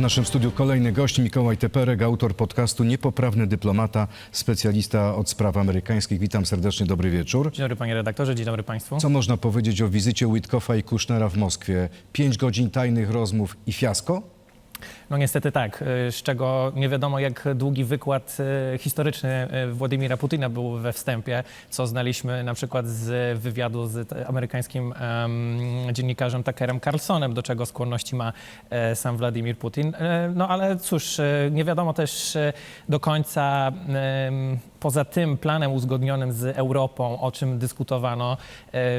w naszym studiu kolejny gość, Mikołaj Teperek, autor podcastu Niepoprawny Dyplomata, specjalista od spraw amerykańskich. Witam serdecznie, dobry wieczór. Dzień dobry panie redaktorze, dzień dobry państwu. Co można powiedzieć o wizycie Witkoffa i Kushnera w Moskwie? Pięć godzin tajnych rozmów i fiasko? No niestety tak, y, z czego nie wiadomo jak długi wykład y, historyczny y, Władimira Putina był we wstępie, co znaliśmy na przykład z wywiadu z amerykańskim em, dziennikarzem Tuckerem Carlsonem, do czego skłonności ma e, sam Władimir Putin. E, No ale cóż, e, nie wiadomo też do końca poza tym planem uzgodnionym z Europą, o czym dyskutowano,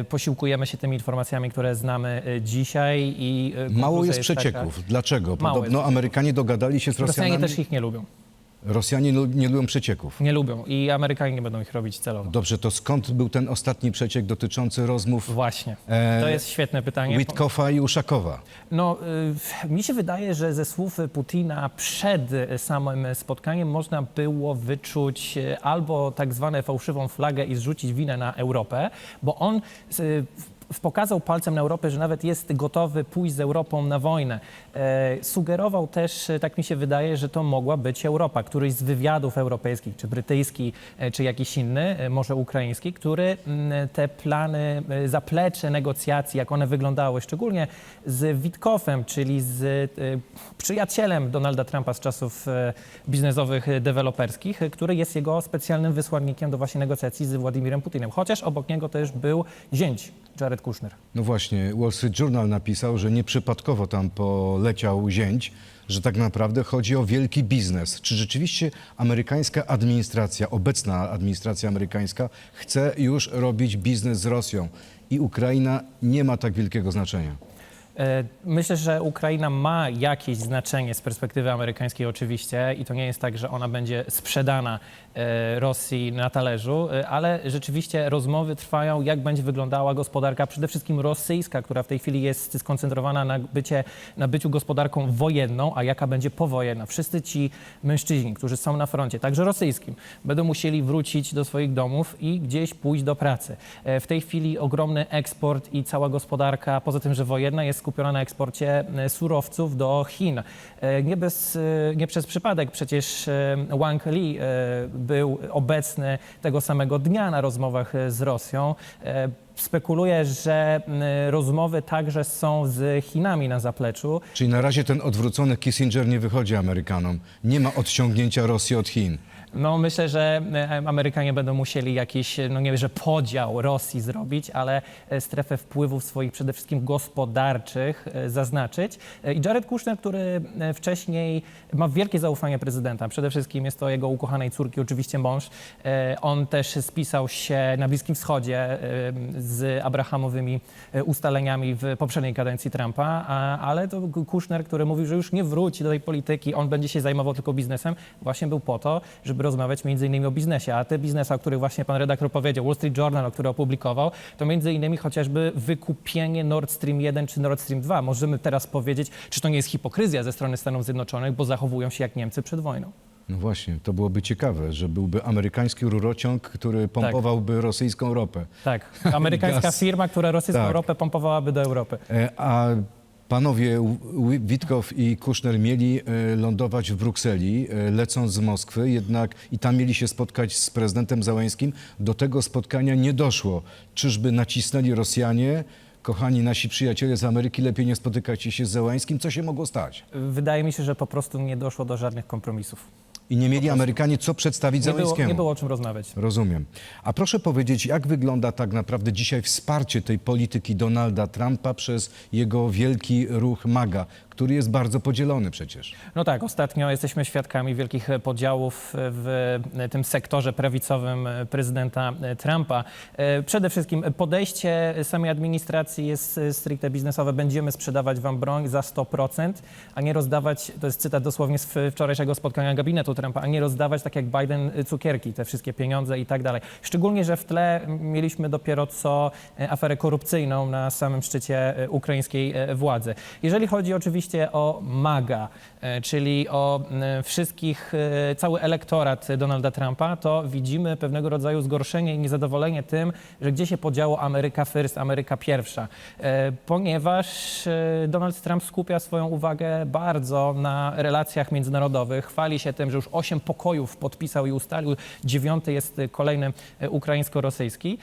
posiłkujemy się tymi informacjami, które znamy dzisiaj i Mało jest taka- przecieków. Dlaczego? Mało Podobno jest Amerykanie dogadali się z Rosjanami. Rosjanie też ich nie lubią. Rosjanie nie lubią przecieków. Nie lubią i Amerykanie nie będą ich robić celowo. Dobrze, to skąd był ten ostatni przeciek dotyczący rozmów Właśnie. E, To jest świetne pytanie. Witkoffa i Uszakowa? No, y, mi się wydaje, że ze słów Putina przed samym spotkaniem można było wyczuć y, albo tak zwane fałszywą flagę i zrzucić winę na Europę, bo on y, pokazał palcem na Europę, że nawet jest gotowy pójść z Europą na wojnę. E, sugerował też, e, tak mi się wydaje, że to mogła być Europa. Któryś z wywiadów europejskich, czy brytyjski, e, czy jakiś inny, e, może ukraiński, który mm, te plany, zaplecze negocjacji, jak one wyglądały, szczególnie z Witkoffem, czyli z e, przyjacielem Donalda Trumpa z czasów e, biznesowych, deweloperskich, który jest jego specjalnym wysłannikiem do właśnie negocjacji z Władimirem Putinem. Chociaż obok niego też był zięć Jared No właśnie, Wall Street Journal napisał, że nieprzypadkowo tam poleciał zięć, że tak naprawdę chodzi o wielki biznes. Czy rzeczywiście amerykańska administracja, obecna administracja amerykańska chce już robić biznes z Rosją i Ukraina nie ma tak wielkiego znaczenia? E, Myślę, że Ukraina ma jakieś znaczenie z perspektywy amerykańskiej oczywiście i to nie jest tak, że ona będzie sprzedana e, Rosji na talerzu, e, ale rzeczywiście rozmowy trwają, jak będzie wyglądała gospodarka, przede wszystkim rosyjska, która w tej chwili jest skoncentrowana na, bycie, na byciu gospodarką wojenną, a jaka będzie powojenna. Wszyscy ci mężczyźni, którzy są na froncie, także rosyjskim, będą musieli wrócić do swoich domów i gdzieś pójść do pracy. W tej chwili ogromny eksport i cała gospodarka, poza tym, że wojenna, jest skupiona na eksporcie e, surowców do Chin. E, Nie, bez, e, nie przez przypadek przecież Wang Li był obecny tego samego dnia na rozmowach z Rosją. Spekuluje, że m, rozmowy także są z Chinami na zapleczu. Czyli na razie ten odwrócony Kissinger nie wychodzi Amerykanom. Nie ma odciągnięcia Rosji od Chin. No myślę, że e, Amerykanie będą musieli jakiś, no nie wiem, że podział Rosji zrobić, ale e, strefę wpływów swoich przede wszystkim gospodarczych e, zaznaczyć. I Jared Kushner, który wcześniej ma wielkie zaufanie prezydenta, przede wszystkim jest to jego ukochanej córki, oczywiście mąż. On też spisał się na Bliskim Wschodzie e, z Abrahamowymi e, ustaleniami w poprzedniej kadencji Trumpa, a, ale to Kushner, który mówił, że już nie wróci do tej polityki, on będzie się zajmował tylko biznesem, właśnie był po to, żeby rozmawiać między innymi o biznesie. A te biznesy, o których właśnie pan redaktor powiedział, Wall Street Journal, który opublikował, to między innymi chociażby wykupienie Nord Stream 1 czy Nord Stream 2. Możemy teraz powiedzieć, czy to nie jest hipokryzja ze strony Stanów Zjednoczonych, bo zachowują się jak Niemcy przed wojną. No właśnie, to byłoby ciekawe, że byłby amerykański rurociąg, który pompowałby rosyjską ropę. Tak, amerykańska Gaz. firma, która rosyjską Tak. ropę pompowałaby do Europy. E, A panowie Wi- Witkow i Kuszner mieli e, lądować w Brukseli, e, lecąc z Moskwy, jednak i tam mieli się spotkać z prezydentem Załęskim. Do tego spotkania nie doszło. Czyżby nacisnęli Rosjanie? Kochani nasi przyjaciele z Ameryki, lepiej nie spotykajcie się z Załęskim. Co się mogło stać? Wydaje mi się, że po prostu nie doszło do żadnych kompromisów. I nie mieli Amerykanie co przedstawić Nie było, Załęskiemu. nie było o czym rozmawiać. Rozumiem. A proszę powiedzieć, jak wygląda tak naprawdę dzisiaj wsparcie tej polityki Donalda Trumpa przez jego wielki ruch MAGA, który jest bardzo podzielony przecież. No tak, ostatnio jesteśmy świadkami wielkich podziałów w tym sektorze prawicowym prezydenta Trumpa. Przede wszystkim podejście samej administracji jest stricte biznesowe. Będziemy sprzedawać wam broń za 100%, a nie rozdawać, to jest cytat dosłownie z wczorajszego spotkania gabinetu Trumpa, a nie rozdawać tak jak Biden cukierki, te wszystkie pieniądze i tak dalej. Szczególnie, że w tle mieliśmy dopiero co e, aferę korupcyjną na samym szczycie e, ukraińskiej e, władzy. Jeżeli chodzi oczywiście oczywiście o MAGA, e, czyli o e, wszystkich, e, cały elektorat Donalda Trumpa, to widzimy pewnego rodzaju zgorszenie i niezadowolenie tym, że gdzie się podziało Ameryka First, Ameryka Pierwsza, ponieważ Donald Trump skupia swoją uwagę bardzo na relacjach międzynarodowych. Chwali się tym, że już osiem pokojów podpisał i ustalił, dziewiąty jest kolejny ukraińsko-rosyjski.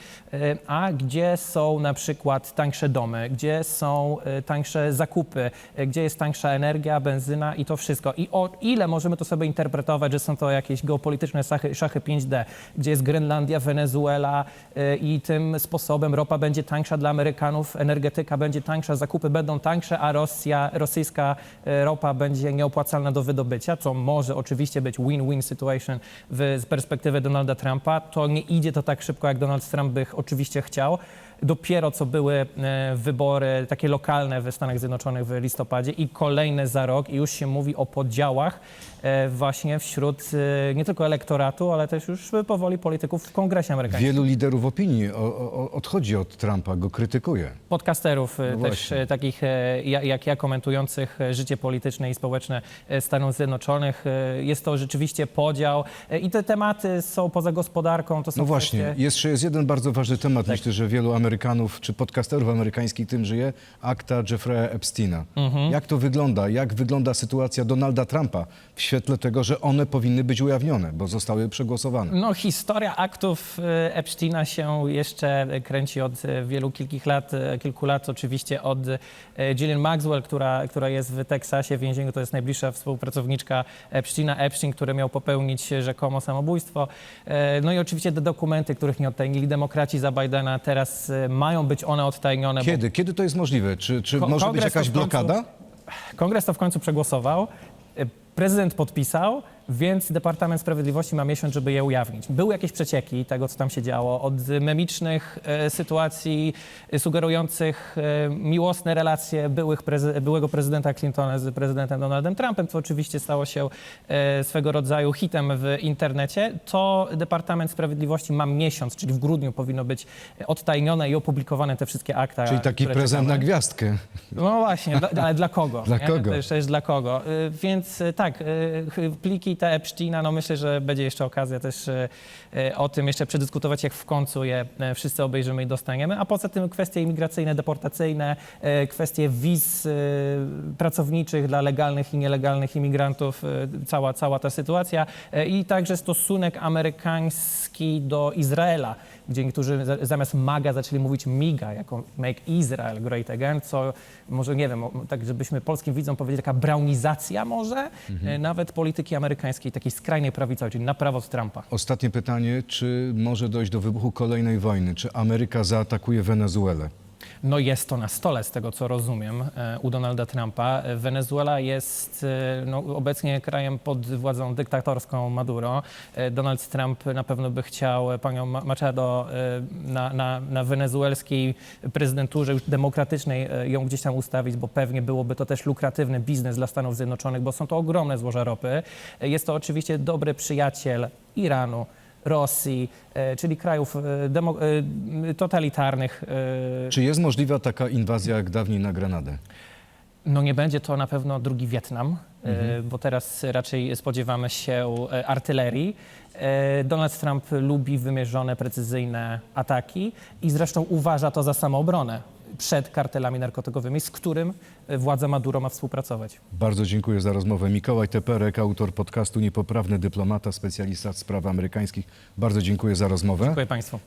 A gdzie są na przykład tańsze domy, gdzie są tańsze zakupy, gdzie jest tańsza energia, benzyna i to wszystko. I o ile możemy to sobie interpretować, że są to jakieś geopolityczne szachy, szachy 5D, gdzie jest Grenlandia, Wenezuela e, i tym sposobem ropa będzie tańsza dla Amerykanów, energetyka będzie tańsza, zakupy będą tańsze, a Rosja, rosyjska e, ropa będzie nieopłacalna do wydobycia, co może oczywiście być win-win situation w, z perspektywy Donalda Trumpa, to nie idzie to tak szybko, jak Donald Trump by oczywiście chciał. Dopiero co były e, wybory takie lokalne w Stanach Zjednoczonych w listopadzie i kolejne za rok i już się mówi o podziałach e, właśnie wśród e, nie tylko elektoratu, ale też już powoli polityków w Kongresie Amerykańskim. Wielu liderów opinii odchodzi od Trumpa, go krytykuje. podcasterów No też takich ja- jak ja, komentujących życie polityczne i społeczne Stanów Zjednoczonych. Jest to rzeczywiście podział i te tematy są poza gospodarką. To są No właśnie, kwestie- jeszcze jest jeden bardzo ważny temat. Tak. Myślę, że wielu Amerykanów czy podcasterów amerykańskich tym żyje. Akta Jeffrey'a Epsteina. Mhm. Jak to wygląda? Jak wygląda sytuacja Donalda Trumpa w świetle tego, że one powinny być ujawnione, bo zostały przegłosowane? No, historia aktów e, Epsteina się jeszcze kręci od e, wielu kilkich lat, e, kilku lat, oczywiście od Gillian Maxwell, która, która jest w Teksasie w więzieniu, to jest najbliższa współpracowniczka Epsteina. Epstein, który miał popełnić rzekomo samobójstwo. No i oczywiście te dokumenty, których nie odtajnili demokraci za Bidena, teraz mają być one odtajnione. bo Kiedy? Kiedy to jest możliwe? Czy, czy Ko- może być jakaś końcu- blokada? Kongres to w końcu przegłosował, prezydent podpisał, więc Departament Sprawiedliwości ma miesiąc, żeby je ujawnić. Były jakieś przecieki tego, co tam się działo, od memicznych e, sytuacji e, sugerujących e, miłosne relacje byłych prezy- byłego prezydenta Clintona z prezydentem Donaldem Trumpem, co oczywiście stało się e, swego rodzaju hitem w internecie, to Departament Sprawiedliwości ma miesiąc, czyli w grudniu powinno być odtajnione i opublikowane te wszystkie akta. Czyli taki prezent czytamy. na gwiazdkę. No właśnie, dla, ale dla kogo? Dla nie? kogo? To jeszcze jest dla kogo. Y, Więc y, tak, y, ch- pliki te Epsteina, no myślę, że będzie jeszcze okazja też y, y, o tym jeszcze przedyskutować, jak w końcu je y, wszyscy obejrzymy i dostaniemy. A poza tym kwestie imigracyjne, deportacyjne, y, kwestie wiz y, pracowniczych dla legalnych i nielegalnych imigrantów, y, cała, cała ta sytuacja y, i także stosunek amerykański do Izraela, gdzie niektórzy za- zamiast MAGA zaczęli mówić MIGA, jako Make Israel Great Again, co może, nie wiem, tak żebyśmy polskim widzom powiedzieli, taka brownizacja może e, nawet polityki amerykańskiej, takiej skrajnej prawicowej, czyli na prawo z Trumpa. Ostatnie pytanie, czy może dojść do wybuchu kolejnej wojny? Czy Ameryka zaatakuje Wenezuelę? No jest to na stole, z tego co rozumiem, e, u Donalda Trumpa. Wenezuela jest e, no, obecnie krajem pod władzą dyktatorską Maduro. E, Donald Trump na pewno by chciał panią Ma- Machado na, na, na wenezuelskiej prezydenturze już demokratycznej ją gdzieś tam ustawić, bo pewnie byłoby to też lukratywny biznes dla Stanów Zjednoczonych, bo są to ogromne złoża ropy. Jest to oczywiście dobry przyjaciel Iranu, Rosji, e, czyli krajów e, e, totalitarnych. Czy jest możliwa taka inwazja jak dawniej na Granadę? No nie będzie to na pewno drugi Wietnam, e, bo teraz raczej spodziewamy się artylerii. Donald Trump lubi wymierzone, precyzyjne ataki i zresztą uważa to za samoobronę przed kartelami narkotykowymi, z którym e, władza Maduro ma współpracować. Bardzo dziękuję za rozmowę. Mikołaj Teperek, autor podcastu Niepoprawny Dyplomata, specjalista spraw amerykańskich. Bardzo dziękuję za rozmowę. Dziękuję Państwu.